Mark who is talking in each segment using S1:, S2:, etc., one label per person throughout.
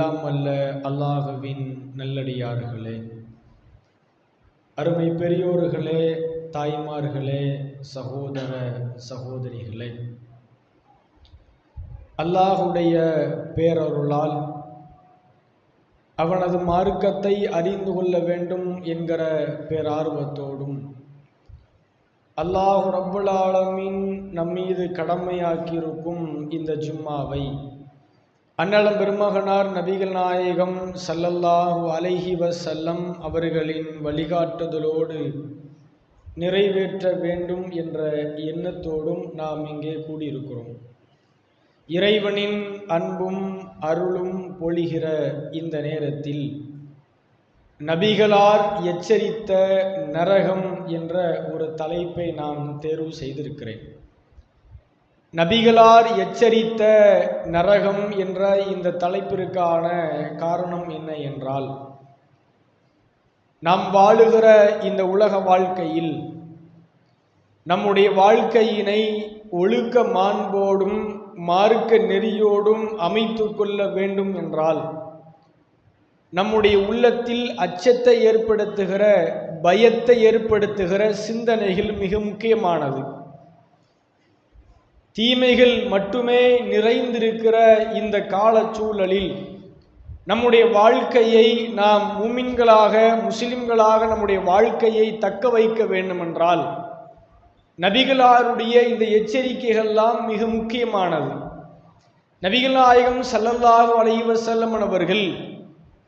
S1: எல்லாம் அல்ல அல்லாஹுவின் நல்லடியார்களே. அருமை பெரியோர்களே தாய்மார்களே சகோதர சகோதரிகளே. அல்லாஹுடைய பேரருளால் அவனது மார்க்கத்தை அறிந்து கொள்ள வேண்டும் என்கிற பேரார்வத்தோடும் அல்லாஹு ரப்புல் ஆலமின் நம்மீது கடமையாக்கியிருக்கும் இந்த ஜும்மாவை அன்னலம் பெருமகனார் நபிகள் நாயகம் சல்லல்லாஹு அலைஹி வசல்லம் அவர்களின் வழிகாட்டுதலோடு நிறைவேற்ற வேண்டும் என்ற எண்ணத்தோடும் நாம் இங்கே கூடியிருக்கிறோம். இறைவனின் அன்பும் அருளும் பொழிகிற இந்த நேரத்தில் நபிகளார் எச்சரித்த நரகம் என்ற ஒரு தலைப்பை நான் தேர்வு செய்திருக்கிறேன். நபிகளார் எச்சரித்த நரகம் என்ற இந்த தலைப்பிற்கான காரணம் என்ன என்றால் நாம் வாழுகிற இந்த உலக வாழ்க்கையில் நம்முடைய வாழ்க்கையினை ஒழுக்க மாண்போடும் மார்க்க நெறியோடும் அமைத்து கொள்ள வேண்டும் என்றால் நம்முடைய உள்ளத்தில் அச்சத்தை ஏற்படுத்துகிற பயத்தை ஏற்படுத்துகிற சிந்தனைகள் மிக முக்கியமானது. தீமைகள் மட்டுமே நிறைந்திருக்கிற இந்த கால சூழலில் நம்முடைய வாழ்க்கையை நாம் மூமின்களாக முஸ்லிம்களாக நம்முடைய வாழ்க்கையை தக்க வைக்க வேண்டுமென்றால் நபிகளாருடைய இந்த எச்சரிக்கைகள்லாம் மிக முக்கியமானது. நபிகள் நாயகம் சல்லல்லாஹு அலைஹி அவர்கள்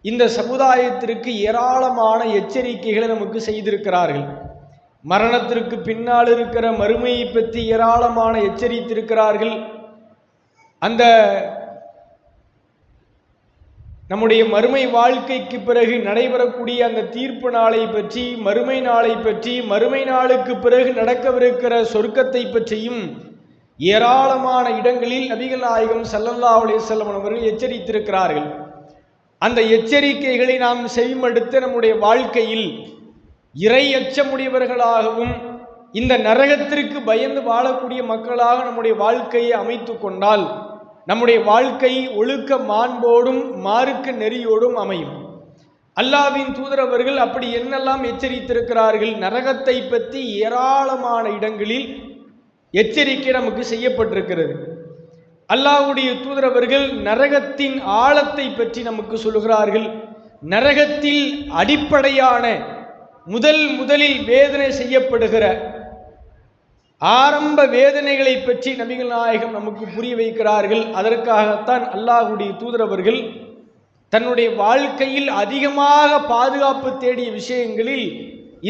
S1: இந்த சமுதாயத்திற்கு ஏராளமான எச்சரிக்கைகளை நமக்கு செய்திருக்கிறார்கள். மரணத்திற்கு பின்னால் இருக்கிற மறுமையை பற்றி ஏராளமான எச்சரித்திருக்கிறார்கள். அந்த நம்முடைய மறுமை வாழ்க்கைக்கு பிறகு நடைபெறக்கூடிய அந்த தீர்ப்பு நாளை பற்றி மறுமை நாளை பற்றி மறுமை நாளுக்கு பிறகு நடக்கவிருக்கிற சொர்க்கத்தை பற்றியும் ஏராளமான இடங்களில் நபிகள் நாயகம் சல்லல்லா அலிசல்லம் அவர்கள் எச்சரித்திருக்கிறார்கள். அந்த எச்சரிக்கைகளை நாம் செவிமடுத்து நம்முடைய வாழ்க்கையில் இறை அச்சமுடையவர்களாகவும் இந்த நரகத்திற்கு பயந்து வாழக்கூடிய மக்களாக நம்முடைய வாழ்க்கையை அமைத்து கொண்டால் நம்முடைய வாழ்க்கை ஒழுக்க மாண்போடும் மாறுக்க நெறியோடும் அமையும். அல்லாவின் தூதரவர்கள் அப்படி என்னெல்லாம் எச்சரித்திருக்கிறார்கள் நரகத்தை பற்றி ஏராளமான இடங்களில் எச்சரிக்கை நமக்கு செய்யப்பட்டிருக்கிறது. அல்லாஹ்வுடைய தூதரவர்கள் நரகத்தின் ஆழத்தை பற்றி நமக்கு சொல்கிறார்கள் நரகத்தில் அடிப்படையான முதல் முதலில் வேதனை செய்யப்படுகிற ஆரம்ப வேதனைகளை பற்றி நபிகள் நாயகம் நமக்கு புரிய வைக்கிறார்கள். அதற்காகத்தான் அல்லாஹுடைய தூதரவர்கள் தன்னுடைய வாழ்க்கையில் அதிகமாக பாதுகாப்பு தேடிய விஷயங்களில்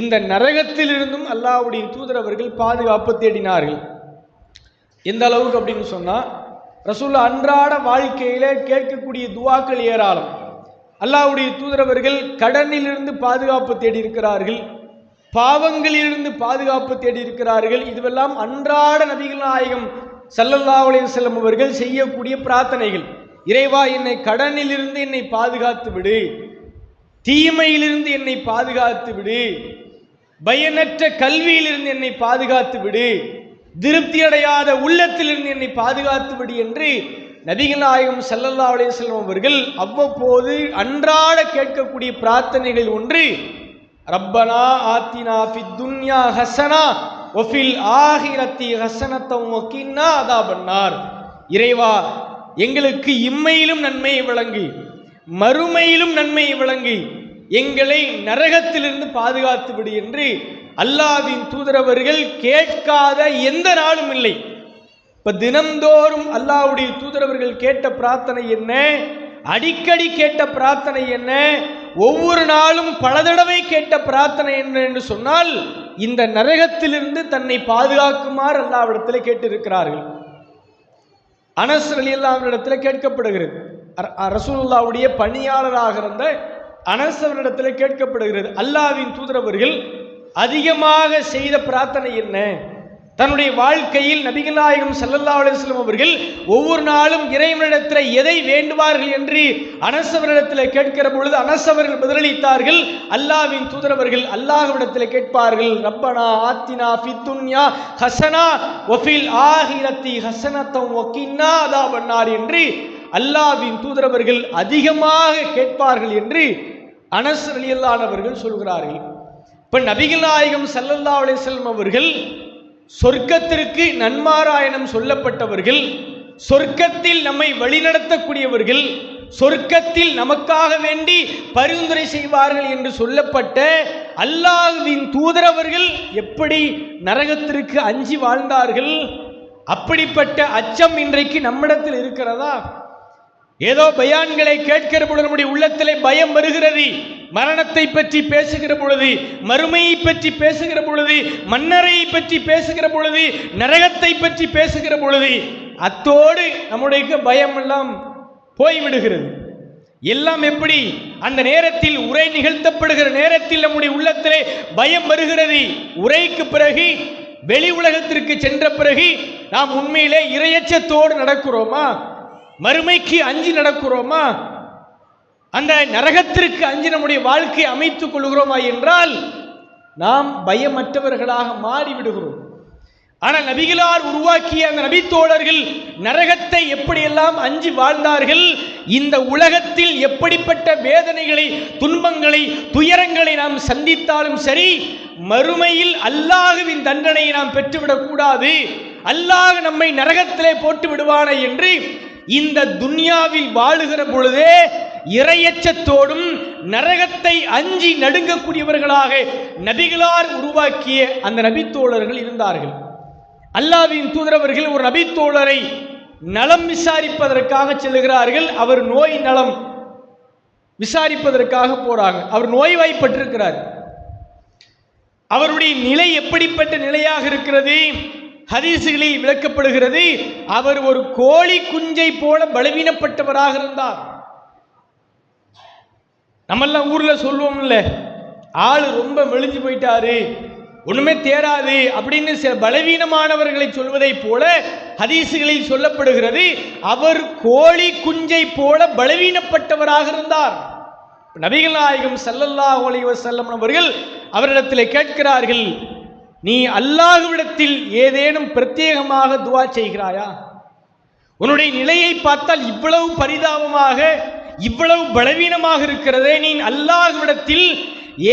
S1: இந்த நரகத்திலிருந்தும் அல்லாஹுடைய தூதரவர்கள் பாதுகாப்பு தேடினார்கள். எந்த அளவுக்கு அப்படின்னு சொன்னால் ரசூல்லா அன்றாட வாழ்க்கையில் கேட்கக்கூடிய துவாக்கள் ஏராளம். அல்லாவுடைய தூதரவர்கள் கடனிலிருந்து பாதுகாப்பு தேடி இருக்கிறார்கள் பாவங்களிலிருந்து பாதுகாப்பு தேடி இருக்கிறார்கள் இதுவெல்லாம் அன்றாட நபிகள் நாயகம் சல்லல்லாஹு அலைஹி அவர்கள் செய்யக்கூடிய பிரார்த்தனைகள். இறைவா என்னை கடனிலிருந்து என்னை பாதுகாத்து விடு. தீமையிலிருந்து என்னை பாதுகாத்து விடு. பயனற்ற கல்வியிலிருந்து என்னை பாதுகாத்து விடு. திருப்தி அடையாத உள்ளத்திலிருந்து என்னை பாதுகாத்து விடு என்று நபிகள் நாயகம் சல்லல்லா அவர்கள் அவ்வப்போது அன்றாட கேட்கக்கூடிய பிரார்த்தனைகள் ஒன்று ரப்பனா ஆத்தினா துன்யா ஹசனா ஒஃபில் ஆஹிரத்தி ஹசனத்தம் ஒக்கின்னா அதா பண்ணார் இறைவா எங்களுக்கு இம்மையிலும் நன்மையை வழங்கு மறுமையிலும் நன்மையை வழங்கு எங்களை நரகத்திலிருந்து பாதுகாத்து விடு என்று அல்லாவின் தூதரவர்கள் கேட்காத எந்த நாளும் இல்லை. இப்போ தினந்தோறும் அல்லாவுடைய தூதரவர்கள் கேட்ட பிரார்த்தனை என்ன? அடிக்கடி கேட்ட பிரார்த்தனை என்ன? ஒவ்வொரு நாளும் பல தடவை கேட்ட பிரார்த்தனை என்ன என்று சொன்னால் இந்த நரகத்திலிருந்து தன்னை பாதுகாக்குமாறு அல்லாவிடத்தில் கேட்டிருக்கிறார்கள். அனஸ் ரலியல்லாஹுவிடத்துல கேட்கப்படுகிறது. அர- அ- ரசூலுல்லாவுடைய பணியாளராக இருந்த அனஸ் அவரிடத்தில் கேட்கப்படுகிறது. அல்லாஹ்வின் தூதரவர்கள் அதிகமாக செய்த பிரார்த்தனை என்ன? தன்னுடைய வாழ்க்கையில் நபிகளாயகம் நாயகம் அலுவலம் அவர்கள் ஒவ்வொரு நாளும் இறைவனிடத்தில் எதை வேண்டுவார்கள் என்று அனசவரிடத்தில் கேட்கிற பொழுது அனசவர்கள் பதிலளித்தார்கள். அல்லாஹ்வின் தூதரவர்கள் அல்லாஹ்விடத்தில் கேட்பார்கள் ரப்பனா ஆத்தினா ஃபித்துன்யா ஹசனா வஃபில் ஆஹிரத்தி ஹசனத்தம் ஒக்கின்னாதா பண்ணார் என்று அல்லாஹ்வின் தூதரவர்கள் அதிகமாக கேட்பார்கள் என்று அனஸ் ரலியல்லானவர்கள் சொல்கிறார்கள். இப்போ நபிகள் நாயகம் ஸல்லல்லாஹு அலைஹி அவர்கள் சொர்க்கத்திற்கு நன்மாராயணம் சொல்லப்பட்டவர்கள் சொர்க்கத்தில் நம்மை வழிநடத்தக்கூடியவர்கள் சொர்க்கத்தில் நமக்காக வேண்டி பரிந்துரை செய்வார்கள் என்று சொல்லப்பட்ட அல்லாஹுவின் தூதரவர்கள் எப்படி நரகத்திற்கு அஞ்சி வாழ்ந்தார்கள்? அப்படிப்பட்ட அச்சம் இன்றைக்கு நம்மிடத்தில் இருக்கிறதா? ஏதோ பயான்களை கேட்கிற பொழுது நம்முடைய உள்ளத்திலே பயம் வருகிறது. மரணத்தை பற்றி பேசுகிற பொழுது மறுமையை பற்றி பேசுகிற பொழுது மன்னரையை பற்றி பேசுகிற பொழுது நரகத்தை பற்றி பேசுகிற பொழுது அத்தோடு நம்முடைய பயம் எல்லாம் போய்விடுகிறது. எல்லாம் எப்படி? அந்த நேரத்தில் உரை நிகழ்த்தப்படுகிற நேரத்தில் நம்முடைய உள்ளத்திலே பயம் வருகிறது. உரைக்கு பிறகு வெளி உலகத்திற்கு சென்ற பிறகு நாம் உண்மையிலே இரையச்சத்தோடு நடக்கிறோமா? மறுமைக்கு அஞ்சு நடக்கிறோமா? அந்த நரகத்திற்கு அஞ்சி நம்முடைய வாழ்க்கை அமைத்துக் கொள்கிறோமா என்றால் நாம் பயமற்றவர்களாக மாறிவிடுகிறோம். ஆனால் நபிகளார் உருவாக்கிய அந்த நபித்தோழர்கள் நரகத்தை எப்படியெல்லாம் அஞ்சி வாழ்ந்தார்கள் இந்த உலகத்தில் எப்படிப்பட்ட வேதனைகளை துன்பங்களை துயரங்களை நாம் சந்தித்தாலும் சரி மறுமையில் அல்லாஹுவின் தண்டனையை நாம் பெற்றுவிடக்கூடாது. அல்லாஹ் நம்மை நரகத்திலே போட்டு விடுவானே என்று இந்த துன்யாவில் வாழுகிற பொழுதே இரையச்சத்தோடும் நரகத்தை அஞ்சி நடுங்கக்கூடியவர்களாக நபிகளார் உருவாக்கிய அந்த நபித்தோழர்கள் இருந்தார்கள். அல்லாவின் தூதரவர்கள் ஒரு நபித்தோழரை நலம் விசாரிப்பதற்காக செல்கிறார்கள் அவர் நோய் நலம் விசாரிப்பதற்காக போறாங்க. அவர் நோய்வாய்ப்பட்டிருக்கிறார். அவருடைய நிலை எப்படிப்பட்ட நிலையாக இருக்கிறது? ஹதீசுகளில் விளக்கப்படுகிறது அவர் ஒரு கோழி குஞ்சை போல பலவீனப்பட்டவராக இருந்தார். நம்மெல்லாம் ஊர்ல சொல்லுவோம்ல ஆள் ரொம்ப மெலிஞ்சு போயிட்டாரு ஒண்ணுமே தேராது அப்படின்னு சில பலவீனமானவர்களை சொல்வதைப் போல ஹதீசுகளில் சொல்லப்படுகிறது அவர் கோழி குஞ்சை போல பலவீனப்பட்டவராக இருந்தார். நபிகள் நாயகம் ஸல்லல்லாஹு ஒலிவர் செல்லம் அவர்கள் அவரிடத்தில் கேட்கிறார்கள் நீ அல்லாஹுவிடத்தில் ஏதேனும் பிரத்யேகமாக துவா செய்கிறாயா? உன்னுடைய நிலையை பார்த்தால் இவ்வளவு பரிதாபமாக இவ்வளவு பலவீனமாக இருக்கிறதே நீ அல்லாஹ்விடத்தில்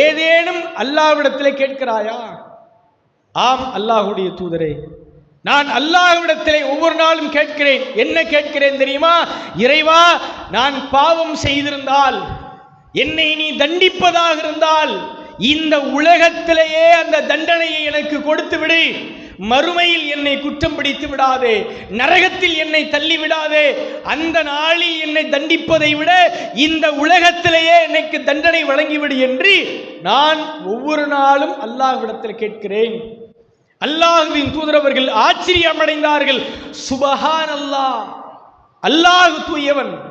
S1: ஏதேனும் அல்லாஹ்விடத்தில் கேட்கிறாயா? ஆம் அல்லாஹுடைய தூதரே. நான் அல்லாஹ்விடத்திலே ஒவ்வொரு நாளும் கேட்கிறேன். என்ன கேட்கிறேன் தெரியுமா? இறைவா நான் பாவம் செய்திருந்தால் என்னை நீ தண்டிப்பதாக இருந்தால் இந்த உலகத்திலேயே அந்த தண்டனையை எனக்கு கொடுத்து விடு. மறுமையில் என்னை குற்றம் பிடித்து விடாதே. நரகத்தில் என்னை தள்ளி விடாதே. அந்த நாளில் என்னை தண்டிப்பதை விட இந்த உலகத்திலேயே எனக்கு தண்டனை வழங்கிவிடு என்று நான் ஒவ்வொரு நாளும் அல்லாஹ்விடத்தில் கேட்கிறேன். அல்லாஹுவின் தூதரவர்கள் ஆச்சரியமடைந்தார்கள். சுபஹான் அல்லாஹ் அல்லாஹ் தூயவன்.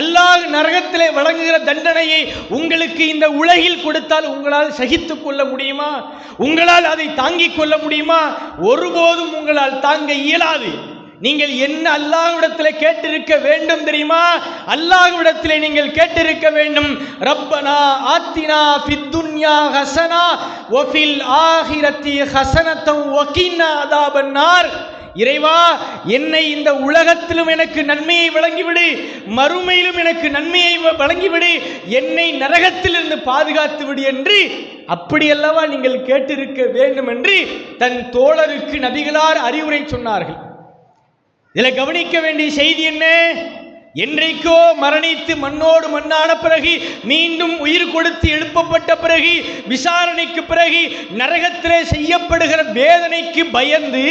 S1: அல்லாஹ் நரகத்திலே வழங்குகிற தண்டனையை உங்களுக்கு இந்த உலகில் கொடுத்தால் உங்களால் சகித்து கொள்ள முடியுமா? உங்களால் அதை தாங்கிக் கொள்ள முடியுமா? ஒருபோதும் உங்களால் தாங்க இயலாது. நீங்கள் என்ன அல்லாஹ்விடத்தில் கேட்டிருக்க வேண்டும் தெரியுமா? அல்லாஹ்விடத்தில் நீங்கள் கேட்டிருக்க வேண்டும் ரப்பனா ஆத்தினா பித்துன்யா ஹசனா ஒஃபில் ஆஹிரத்தி ஹசனத்தம் ஒகின்னா அதாபன்னார். இறைவா என்னை இந்த உலகத்திலும் எனக்கு நன்மையை வழங்கிவிடு மறுமையிலும் எனக்கு நன்மையை வ- வழங்கிவிடு என்னை நரகத்திலிருந்து பாதுகாத்து விடு என்று அப்படியல்லவா நீங்கள் கேட்டிருக்க வேண்டும் என்று தன் தோழருக்கு நபிகளார் அறிவுரை சொன்னார்கள். இதில் கவனிக்க வேண்டிய செய்தி என்ன? என்றைக்கோ மரணித்து மண்ணோடு மண்ணான பிறகு மீண்டும் உயிர் கொடுத்து எழுப்பப்பட்ட பிறகு விசாரணைக்கு பிறகு நரகத்திலே செய்யப்படுகிற வேதனைக்கு பயந்து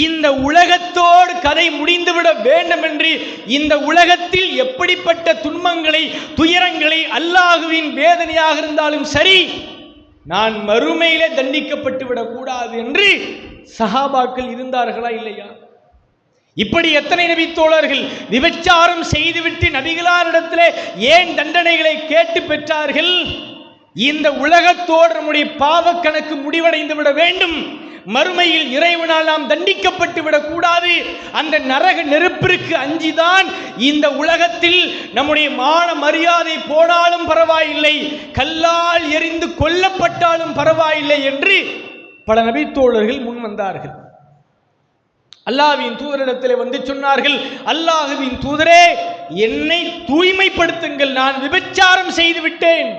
S1: இந்த உலகத்தோடு கதை முடிந்துவிட வேண்டும் என்று இந்த உலகத்தில் எப்படிப்பட்ட துன்பங்களை துயரங்களை அல்லாஹுவின் வேதனையாக இருந்தாலும் சரி நான் மறுமையிலே தண்டிக்கப்பட்டு விடக்கூடாது என்று சஹாபாக்கள் இருந்தார்களா இல்லையா? இப்படி எத்தனை நபி தோழர்கள் விபச்சாரம் செய்துவிட்டு நபிகளாரிடத்திலே ஏன் தண்டனைகளை கேட்டு பெற்றார்கள்? இந்த உலகத்தோடு நம்முடைய பாவக் கணக்கு முடிவடைந்து விட வேண்டும். மறுமையில் இறைவனால் நாம் தண்டிக்கப்பட்டு விடக்கூடாது அந்த நரக நெருப்பிற்கு அஞ்சிதான் இந்த உலகத்தில் நம்முடைய மான மரியாதை போனாலும் பரவாயில்லை கல்லால் எரிந்து கொல்லப்பட்டாலும் பரவாயில்லை என்று பல நபித்தோழர்கள் முன் வந்தார்கள் அல்லாவின் தூதரிடத்தில் வந்து சொன்னார்கள் அல்லாஹுவின் தூதரே என்னை தூய்மைப்படுத்துங்கள் நான் விபச்சாரம் செய்து விட்டேன்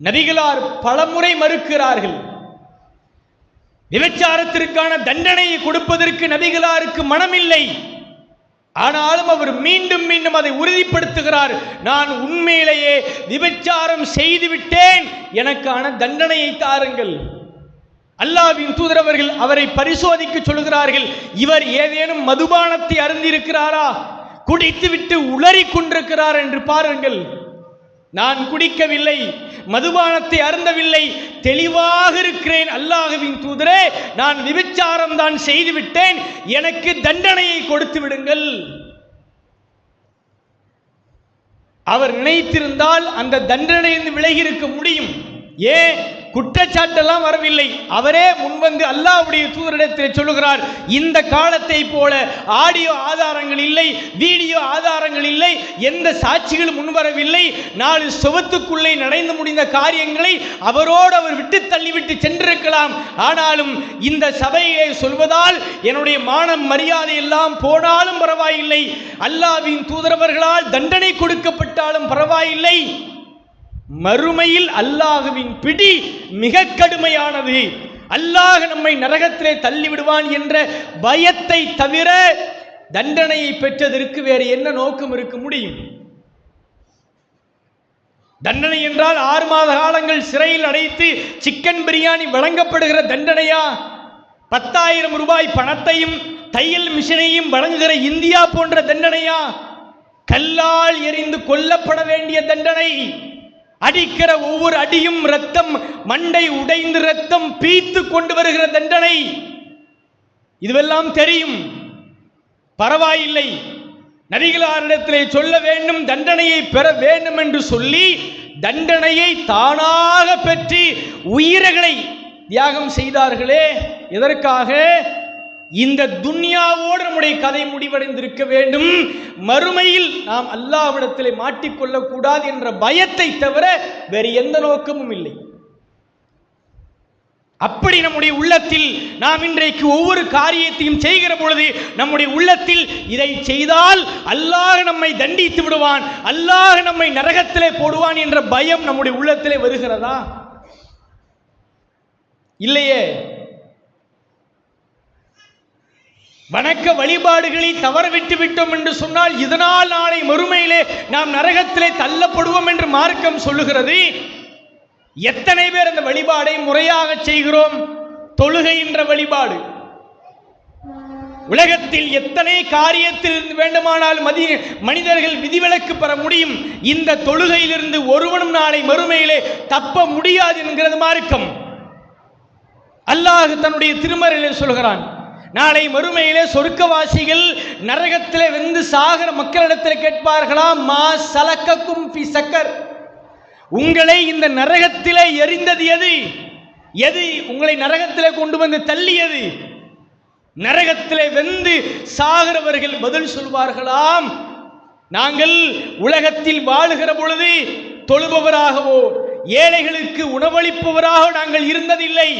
S1: நபிகளார் பலமுறை மறுக்கிறார்கள் விபச்சாரத்திற்கான தண்டனையை கொடுப்பதற்கு நபிகளாருக்கு மனமில்லை. ஆனாலும் அவர் மீண்டும் மீண்டும் அதை உறுதிப்படுத்துகிறார். நான் உண்மையிலேயே விபச்சாரம் செய்து விட்டேன் எனக்கான தண்டனையை தாருங்கள். அல்லாவின் தூதரவர்கள் அவரை பரிசோதிக்க சொல்கிறார்கள் இவர் ஏதேனும் மதுபானத்தை அருந்திருக்கிறாரா குடித்துவிட்டு உளறிக் கொண்டிருக்கிறார் என்று பாருங்கள். நான் குடிக்கவில்லை மதுபானத்தை அருந்தவில்லை தெளிவாக இருக்கிறேன் அல்லாஹுவின் தூதரே நான் விபச்சாரம் தான் செய்துவிட்டேன் எனக்கு தண்டனையை கொடுத்து விடுங்கள். அவர் நினைத்திருந்தால் அந்த தண்டனையிலிருந்து விலகி இருக்க முடியும். ஏன்? குற்றச்சாட்டெல்லாம் வரவில்லை. அவரே முன்வந்து அல்லாஹ்வுடைய தூதரிடத்தில் சொல்லுகிறார் இந்த காலத்தை போல ஆடியோ ஆதாரங்கள் இல்லை வீடியோ ஆதாரங்கள் இல்லை எந்த சாட்சிகளும் முன்வரவில்லை. நாலு சுவத்துக்குள்ளே நடந்து முடிந்த காரியங்களை அவரோடு அவர் விட்டு தள்ளிவிட்டு சென்றிருக்கலாம். ஆனாலும் இந்த சபையை சொல்வதால் என்னுடைய மானம் மரியாதை எல்லாம் போனாலும் பரவாயில்லை. அல்லாவின் தூதரவர்களால் தண்டனை கொடுக்கப்பட்டாலும் பரவாயில்லை. மறுமையில் அல்லாஹுவின் பிடி மிக கடுமையானது. அல்லாஹ் நம்மை நரகத்திலே தள்ளிவிடுவான் என்ற பயத்தை தவிர தண்டனையை பெற்றதற்கு வேறு என்ன நோக்கம் இருக்க முடியும்? தண்டனை என்றால் ஆறு மாத காலங்கள் சிறையில் அடைத்து சிக்கன் பிரியாணி வழங்கப்படுகிற தண்டனையா? பத்தாயிரம் ரூபாய் பணத்தையும் தையல் மிஷினையும் வழங்குகிற இந்தியா போன்ற தண்டனையா? கல்லால் எரிந்து கொல்லப்பட வேண்டிய தண்டனை. அடிக்கிற ஒவ்வொரு அடியும் ரத்தம் மண்டை உடைந்து ரத்தம் பீத்து கொண்டு வருகிற தண்டனை. இதுவெல்லாம் தெரியும். பரவாயில்லை. நபிகளாரிடத்திலே சொல்ல வேண்டும் தண்டனையை பெற வேண்டும் என்று சொல்லி தண்டனையை தானாக பெற்று உயிர்களை தியாகம் செய்தார்களே. எதற்காக? இந்த துன்யாவோடு நம்முடைய கதை முடிவடைந்திருக்க வேண்டும். மறுமையில் நாம் அல்லாவிடத்திலே மாட்டிக்கொள்ளக் கூடாது என்ற பயத்தை தவிர வேறு எந்த நோக்கமும் இல்லை. அப்படி நம்முடைய உள்ளத்தில் நாம் இன்றைக்கு ஒவ்வொரு காரியத்தையும் செய்கிற பொழுது நம்முடைய உள்ளத்தில் இதை செய்தால் அல்லாஹ் நம்மை தண்டித்து விடுவான் அல்லாஹ் நம்மை நரகத்திலே போடுவான் என்ற பயம் நம்முடைய உள்ளத்திலே வருகிறதா? இல்லையே. வணக்க வழிபாடுகளை தவறவிட்டு விட்டோம் என்று சொன்னால் இதனால் நாளை மறுமையிலே நாம் நரகத்திலே தள்ளப்படுவோம் என்று மார்க்கம் சொல்லுகிறது. எத்தனை பேர் அந்த வழிபாடை முறையாக செய்கிறோம்? தொழுகை என்ற வழிபாடு. உலகத்தில் எத்தனை காரியத்தில் இருந்து வேண்டுமானால் மதி மனிதர்கள் விதிவிலக்கு பெற முடியும். இந்த தொழுகையிலிருந்து ஒருவனும் நாளை மறுமையிலே தப்ப முடியாது என்கிறது மார்க்கம். அல்லாஹ் தன்னுடைய திருமறையில் சொல்கிறான். நாளை மறுமையிலே சொர்க்கவாசிகள் நரகத்தில் வெந்து சாகர மக்களிடத்தில் கேட்பார்களாம் மா சலக்கக்கும் பி சக்கர். உங்களை இந்த நரகத்தில் எரிந்தது எது? எது உங்களை நரகத்தில் கொண்டு வந்து தள்ளியது? நரகத்தில் வெந்து சாகிறவர்கள் பதில் சொல்வார்களாம். நாங்கள் உலகத்தில் வாழுகிற பொழுது தொழுபவராகவோ ஏழைகளுக்கு உணவளிப்பவராக நாங்கள் இருந்ததில்லை.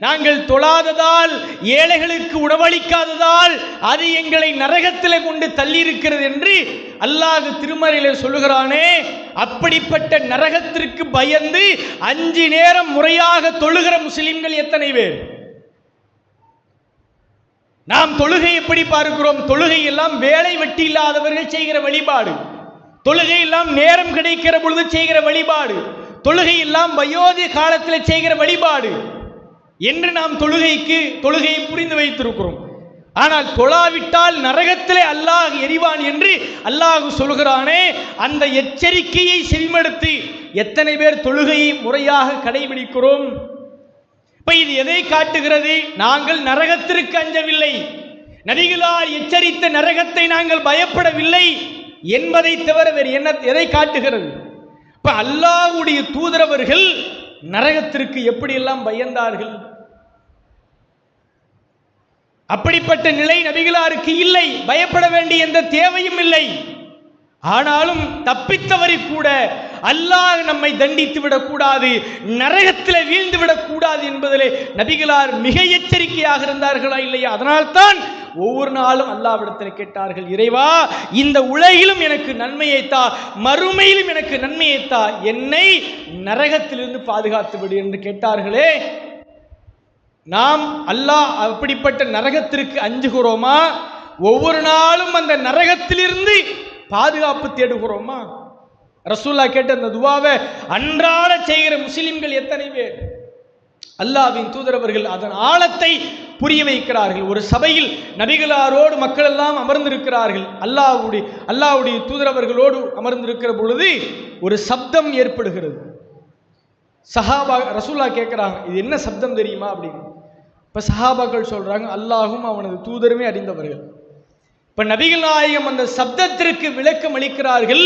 S1: நாங்கள் தொழாததால் ஏழைகளுக்கு உணவளிக்காததால் அது எங்களை நரகத்தில் கொண்டு தள்ளியிருக்கிறது என்று அல்லாஹ் திருமறையில் சொல்லுகிறானே அப்படிப்பட்ட நரகத்திற்கு பயந்து அஞ்சு நேரம் முறையாக தொழுகிற முஸ்லிம்கள் எத்தனை பேர்? நாம் தொழுகை எப்படி பார்க்கிறோம்? தொழுகை எல்லாம் வேலை வெட்டி இல்லாதவர்கள் செய்கிற வழிபாடு. தொழுகை எல்லாம் நேரம் கிடைக்கிற பொழுது செய்கிற வழிபாடு. தொழுகை எல்லாம் வயோதிக காலத்தில் செய்கிற வழிபாடு. என்று நாம் தொழுகைக்கு தொழுகையை புரிந்து வைத்திருக்கிறோம். ஆனால் தொழாவிட்டால் நரகத்திலே அல்லாஹ் எரிவான் என்று அல்லாஹ் சொல்கிறானே அந்த எச்சரிக்கையை செவிமடுத்து எத்தனை பேர் தொழுகையை முறையாக கடைபிடிக்கிறோம்? இப்ப இது எதை காட்டுகிறது? நாங்கள் நரகத்திற்கு அஞ்சவில்லை. நபிகளார் எச்சரித்த நரகத்தை நாங்கள் பயப்படவில்லை என்பதை தவிர வேறு என்ன எதை காட்டுகிறது? இப்ப அல்லாஹுடைய தூதரவர்கள் நரகத்திற்கு எப்படியெல்லாம் பயந்தார்கள்? அப்படிப்பட்ட நிலை நபிகளாருக்கு இல்லை. பயப்பட வேண்டிய எந்த தேவையும் இல்லை. ஆனாலும் தப்பித்தவரை கூட அல்லாஹ் நம்மை தண்டித்து விடக்கூடாது நரகத்தில் வீழ்ந்து விடக்கூடாது என்பதிலே நபிகளார் மிக எச்சரிக்கையாக இருந்தார்களா இல்லையா? அதனால்தான் ஒவ்வொரு நாளும் அல்லாவிடத்தில் கேட்டார்கள் இறைவா இந்த உலகிலும் எனக்கு நன்மையை தா மறுமையிலும் எனக்கு நன்மையை தா என்னை நரகத்திலிருந்து பாதுகாத்து விடு என்று கேட்டார்களே. நாம் அல்லாஹ் அப்படிப்பட்ட நரகத்திற்கு அஞ்சுகிறோமா ஒவ்வொரு நாளும் அந்த நரகத்திலிருந்து பாதுகாப்பு தேடுகிறோமா? ரசூல்லா கேட்ட அந்த துவாவை அன்றாட செய்கிற முஸ்லிம்கள் எத்தனை பேர்? அல்லாவின் தூதரவர்கள் அதன் ஆழத்தை புரிய வைக்கிறார்கள். ஒரு சபையில் நபிகளாரோடு மக்கள் எல்லாம் அமர்ந்திருக்கிறார்கள். அல்லாவுடைய அல்லாவுடைய தூதரவர்களோடு அமர்ந்திருக்கிற பொழுது ஒரு சப்தம் ஏற்படுகிறது. சஹாபா ரசூல்லா கேட்குறாங்க இது என்ன சப்தம் தெரியுமா? அப்படின்னு. இப்போ சஹாபாக்கள் சொல்கிறாங்க அல்லாஹும் அவனது தூதருமே அறிந்தவர்கள். இப்போ நபிகள் நாயகம் அந்த சப்தத்திற்கு விளக்கம் அளிக்கிறார்கள்.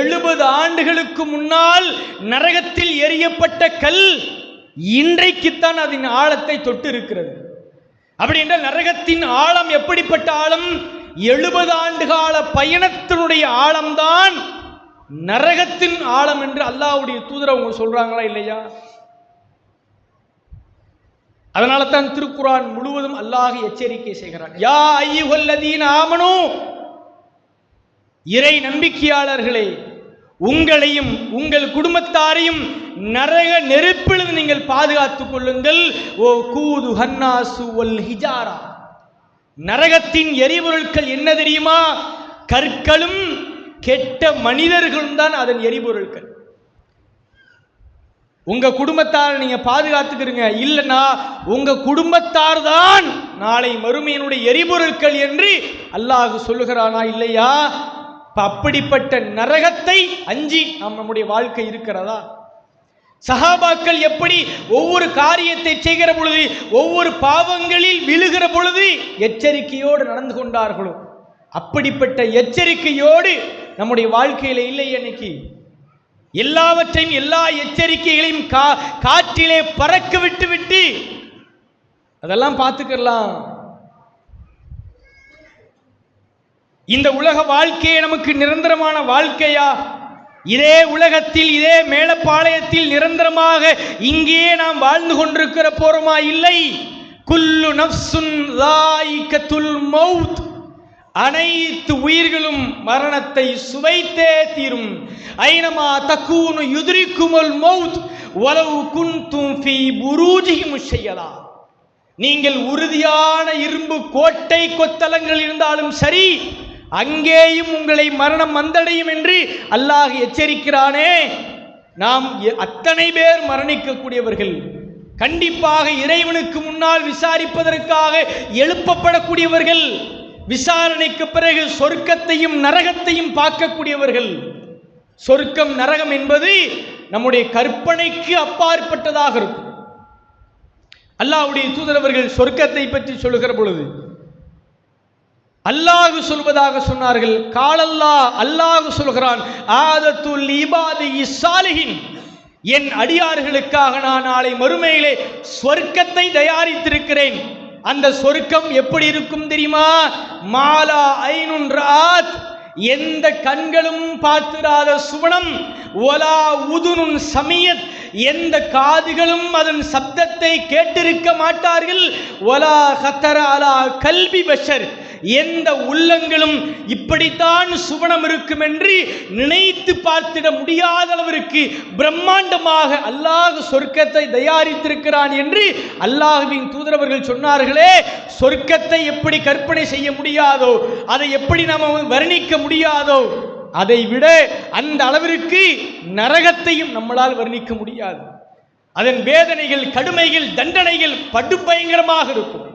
S1: எழுபது ஆண்டுகளுக்கு முன்னால் நரகத்தில் எரியப்பட்ட கல் இன்றைக்குத்தான் அதன் ஆழத்தை தொட்டு இருக்கிறது. அப்படி என்றால் நரகத்தின் ஆழம் எப்படிப்பட்ட ஆழம்? எழுபது ஆண்டு கால பயணத்தினுடைய ஆழம்தான் நரகத்தின் ஆழம் என்று அல்லாவுடைய தூதர் அவங்க சொல்றாங்களா இல்லையா? அதனால தான் திருக்குறான் முழுவதும் அல்லாஹ் எச்சரிக்கை செய்கிறான். யா ஐயுகல்லதீன் ஆமனோ இறை நம்பிக்கையாளர்களே உங்களையும் உங்கள் குடும்பத்தாரையும் நரக நெருப்பிலிருந்து நீங்கள் பாதுகாத்துக் கொள்ளுங்கள். ஓ கூது ஹன்னாசு ஒல் ஹிஜாரா. நரகத்தின் எரிபொருட்கள் என்ன தெரியுமா? கற்களும் கெட்ட மனிதர்களும் தான் அதன் எரிபொருட்கள். உங்க குடும்பத்தார் நீங்க பாதுகாத்துக்கிறீங்க இல்லைன்னா உங்க குடும்பத்தார் தான் நாளை மறுமையினுடைய எரிபொருட்கள் என்று அல்லாஹ் சொல்லுகிறானா இல்லையா? இப்போ அப்படிப்பட்ட நரகத்தை அஞ்சி நம் நம்முடைய வாழ்க்கை இருக்கிறதா? சஹாபாக்கள் எப்படி ஒவ்வொரு காரியத்தை செய்கிற பொழுது ஒவ்வொரு பாவங்களில் விழுகிற பொழுது எச்சரிக்கையோடு நடந்து கொண்டார்களோ? அப்படிப்பட்ட எச்சரிக்கையோடு நம்முடைய வாழ்க்கையில் இல்லை இன்னைக்கு எல்லாவற்றையும் எல்லா எச்சரிக்கைகளையும் கா காற்றிலே பறக்க விட்டு விட்டு அதெல்லாம் பார்த்துக்கலாம். இந்த உலக வாழ்க்கையே நமக்கு நிரந்தரமான வாழ்க்கையா? இதே உலகத்தில் இதே மேலப்பாளையத்தில் நிரந்தரமாக இங்கே நாம் வாழ்ந்து கொண்டிருக்கிற போறோமா? இல்லை. குல்லு நஃப்சுன் மவுத் மௌத். அனைத்து உயிர்களும் மரணத்தை சுவைத்தே தீரும். ஐனமா தக்கூனு யுதிரிக்குமல் மௌத். உலவு குன்தும் ஃபீ புரூஜிஹி செய்யலாம் நீங்கள் உறுதியான இரும்பு கோட்டை கொத்தலங்கள் இருந்தாலும் சரி அங்கேயும் உங்களை மரணம் வந்தடையும் என்று அல்லாஹ் எச்சரிக்கிறானே. நாம் எ- அத்தனை பேர் மரணிக்கக்கூடியவர்கள். கண்டிப்பாக இறைவனுக்கு முன்னால் விசாரிப்பதற்காக எழுப்பப்படக்கூடியவர்கள். விசாரணைக்கு பிறகு சொர்க்கத்தையும் நரகத்தையும் பார்க்கக்கூடியவர்கள். சொர்க்கம் நரகம் என்பது நம்முடைய கற்பனைக்கு அப்பாற்பட்டதாக இருக்கும். அல்லாஹ்வுடைய தூதரவர்கள் சொர்க்கத்தை பற்றி சொல்லுகிற பொழுது அல்லாஹ் சொல்வதாக சொன்னார்கள். காலல்லா அல்லாஹ் சொல்கிறான் ஆதத்துல் இபாதி சாலிஹின் என் அடியார்களுக்காக நான் நாளை மறுமையிலே சொர்க்கத்தை தயாரித்திருக்கிறேன். அந்த சொர்க்கம் எப்படி இருக்கும் தெரியுமா? மாலா ஐநூன் ராத். எந்த கண்களும் பார்த்திராத சுவனம். ஒலா உதுனுன் சமயத். எந்த காதுகளும் அதன் சப்தத்தை கேட்டிருக்க மாட்டார்கள். ஒலா ஹத்தர கல்வி பஷர். எந்த உள்ளங்களும் இப்படித்தான் சுவனம் இருக்கும் என்று நினைத்து பார்த்திட முடியாத அளவிற்கு பிரம்மாண்டமாக அல்லாஹ் சொர்க்கத்தை தயாரித்திருக்கிறான் என்று அல்லாஹுவின் தூதரவர்கள் சொன்னார்களே சொர்க்கத்தை எப்படி கற்பனை செய்ய முடியாதோ அதை எப்படி நாம் வர்ணிக்க முடியாதோ அதை விட அந்த அளவிற்கு நரகத்தையும் நம்மளால் வர்ணிக்க முடியாது. அதன் வேதனைகள் கடுமைகள் தண்டனைகள் படுபயங்கரமாக இருக்கும்.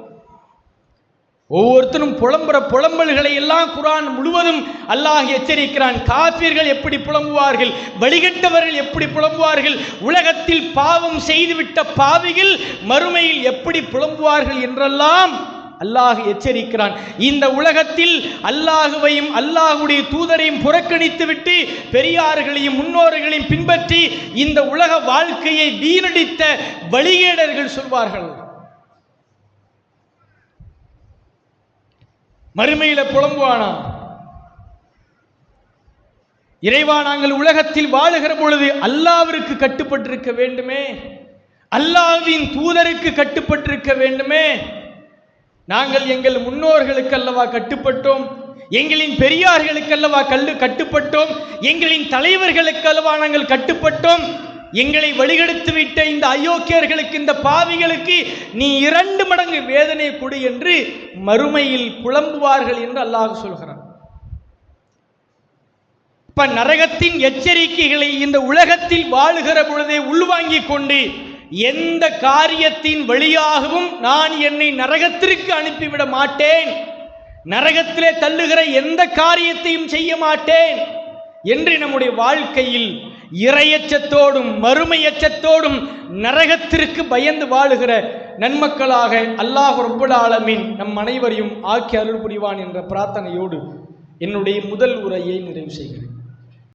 S1: ஒவ்வொருத்தரும் புலம்புற புலம்பல்களை எல்லாம் குரான் முழுவதும் அல்லாஹ் எச்சரிக்கிறான். காபிர்கள் எப்படி புலம்புவார்கள்? வழிகட்டவர்கள் எப்படி புலம்புவார்கள்? உலகத்தில் பாவம் செய்துவிட்ட பாவிகள் மறுமையில் எப்படி புலம்புவார்கள் என்றெல்லாம் அல்லாஹ் எச்சரிக்கிறான். இந்த உலகத்தில் அல்லாஹுவையும் அல்லாஹுடைய தூதரையும் புறக்கணித்துவிட்டு பெரியார்களையும் முன்னோர்களையும் பின்பற்றி இந்த உலக வாழ்க்கையை வீணடித்த வழிகேடர்கள் சொல்வார்கள். மறுமையில புலம்புவானா? இறைவா நாங்கள் உலகத்தில் வாழுகிற பொழுது அல்லாவிற்கு கட்டுப்பட்டிருக்க வேண்டுமே? அல்லாவின் தூதருக்கு கட்டுப்பட்டிருக்க வேண்டுமே? நாங்கள் எங்கள் முன்னோர்களுக்கு அல்லவா கட்டுப்பட்டோம்? எங்களின் பெரியார்களுக்கு அல்லவா கல்லு கட்டுப்பட்டோம்? எங்களின் தலைவர்களுக்கு அல்லவா நாங்கள் கட்டுப்பட்டோம்? எங்களை வழிகெடுத்து விட்ட இந்த அயோக்கியர்களுக்கு இந்த பாவிகளுக்கு நீ இரண்டு மடங்கு வேதனை கொடு என்று மறுமையில் புலம்புவார்கள் என்று அல்லாஹ் சொல்கிறான். இப்ப நரகத்தின் எச்சரிக்கைகளை இந்த உலகத்தில் வாழுகிற பொழுதே உள்வாங்கிக் கொண்டு எந்த காரியத்தின் வழியாகவும் நான் என்னை நரகத்திற்கு அனுப்பிவிட மாட்டேன் நரகத்திலே தள்ளுகிற எந்த காரியத்தையும் செய்ய மாட்டேன் என்று நம்முடைய வாழ்க்கையில் இரையச்சத்தோடும் மறுமையச்சத்தோடும் நரகத்திற்கு பயந்து வாழுகிற நன்மக்களாக அல்லாஹ் ரப்புல் ஆலமின் நம் அனைவரையும் ஆக்கி அருள் புரிவான் என்ற பிரார்த்தனையோடு என்னுடைய முதல் உரையை நிறைவு செய்கிறேன்.